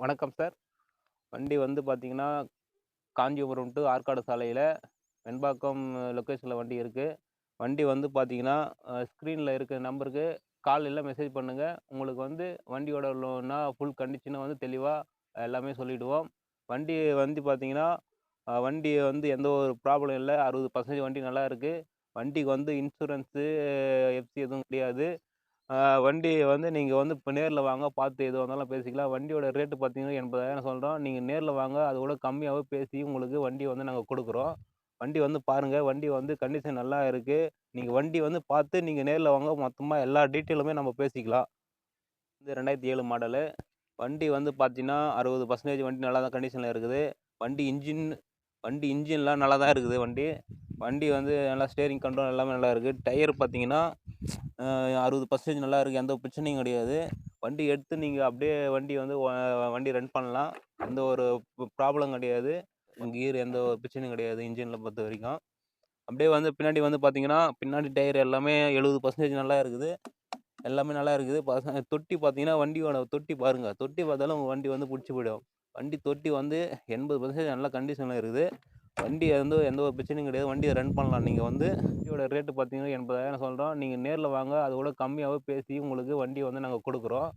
வணக்கம் சார். வண்டி வந்து பார்த்தீங்கன்னா, காஞ்சிபுரம் டு ஆற்காடு சாலையில் வெண்பாக்கம் லொக்கேஷனில் வண்டி இருக்குது வண்டி வந்து பார்த்தீங்கன்னா, ஸ்க்ரீனில் இருக்கிற இருக்க நம்பருக்கு கால் இல்லை மெசேஜ் பண்ணுங்கள் உங்களுக்கு வந்து வண்டியோட லோன்னா ஃபுல் கண்டிஷனை வந்து தெளிவாக எல்லாமே சொல்லிவிடுவோம் வண்டி வந்து பார்த்தீங்கன்னா, வண்டி வந்து எந்த ஒரு ப்ராப்ளம் இல்லை. அறுபது பர்சன்டேஜ் வண்டி நல்லா இருக்குது வண்டிக்கு வந்து இன்சூரன்ஸு, எஃப்சி எதுவும் கிடையாது. வண்டி வந்து நீங்கள் வந்து இப்போ நேரில் வாங்க பார்த்து எது வந்தாலும் பேசிக்கலாம். வண்டியோட ரேட்டு பார்த்தீங்கன்னா எண்பதாயிரம் சொல்கிறோம் நீங்கள் நேரில் வாங்க அதோட கம்மியாகவே பேசி உங்களுக்கு வண்டி வந்து நாங்கள் கொடுக்குறோம் வண்டி வந்து பாருங்கள் வண்டி வந்து கண்டிஷன் நல்லா இருக்குது நீங்கள் வண்டி வந்து பார்த்து நீங்கள் நேரில் வாங்க மொத்தமாக எல்லா டீட்டெயிலுமே நம்ம பேசிக்கலாம். இது 2007 மாடலு. வண்டி வந்து பார்த்தீங்கன்னா, 60% வண்டி நல்லா தான் கண்டிஷனில் இருக்குது. வண்டி இன்ஜின் வண்டி இன்ஜின்லாம் நல்லா தான் இருக்குது வண்டி. வண்டி வந்து நல்லா ஸ்டேரிங் கண்ட்ரோல் எல்லாமே நல்லா இருக்குது டயர் பார்த்தீங்கன்னா, அறுபது பர்சன்டேஜ் நல்லா இருக்குது எந்த பிரச்சனையும் கிடையாது. வண்டி எடுத்து நீங்கள் அப்படியே வண்டி வந்து வண்டி ரன் பண்ணலாம். எந்த ஒரு ப்ராப்ளம் கிடையாது. கீர் எந்த ஒரு பிரச்சனையும் கிடையாது இன்ஜினில் பொறுத்த வரைக்கும் அப்படியே வந்து பின்னாடி வந்து பார்த்தீங்கன்னா, பின்னாடி டயர் எல்லாமே 70% நல்லா இருக்குது. எல்லாமே நல்லா இருக்குது. பச தொட்டி பார்த்தீங்கன்னா, வண்டியோட தொட்டி பாருங்கள் தொட்டி பார்த்தாலும் உங்கள் வண்டி வந்து பிடிச்சி போயிடும். வண்டி தொட்டி வந்து 80% நல்ல கண்டிஷனில் இருக்குது. வண்டி வந்து எந்த ஒரு பிரச்சனையும் கிடையாது. வண்டியை ரன் பண்ணலாம். நீங்கள் வந்து வண்டியோட ரேட்டு பார்த்தீங்கன்னா எண்பதாயிரம் சொல்கிறோம் நீங்கள் நேரில் வாங்க அதோட கம்மியாகவே பேசி உங்களுக்கு வண்டியை வந்து நாங்கள் கொடுக்குறோம்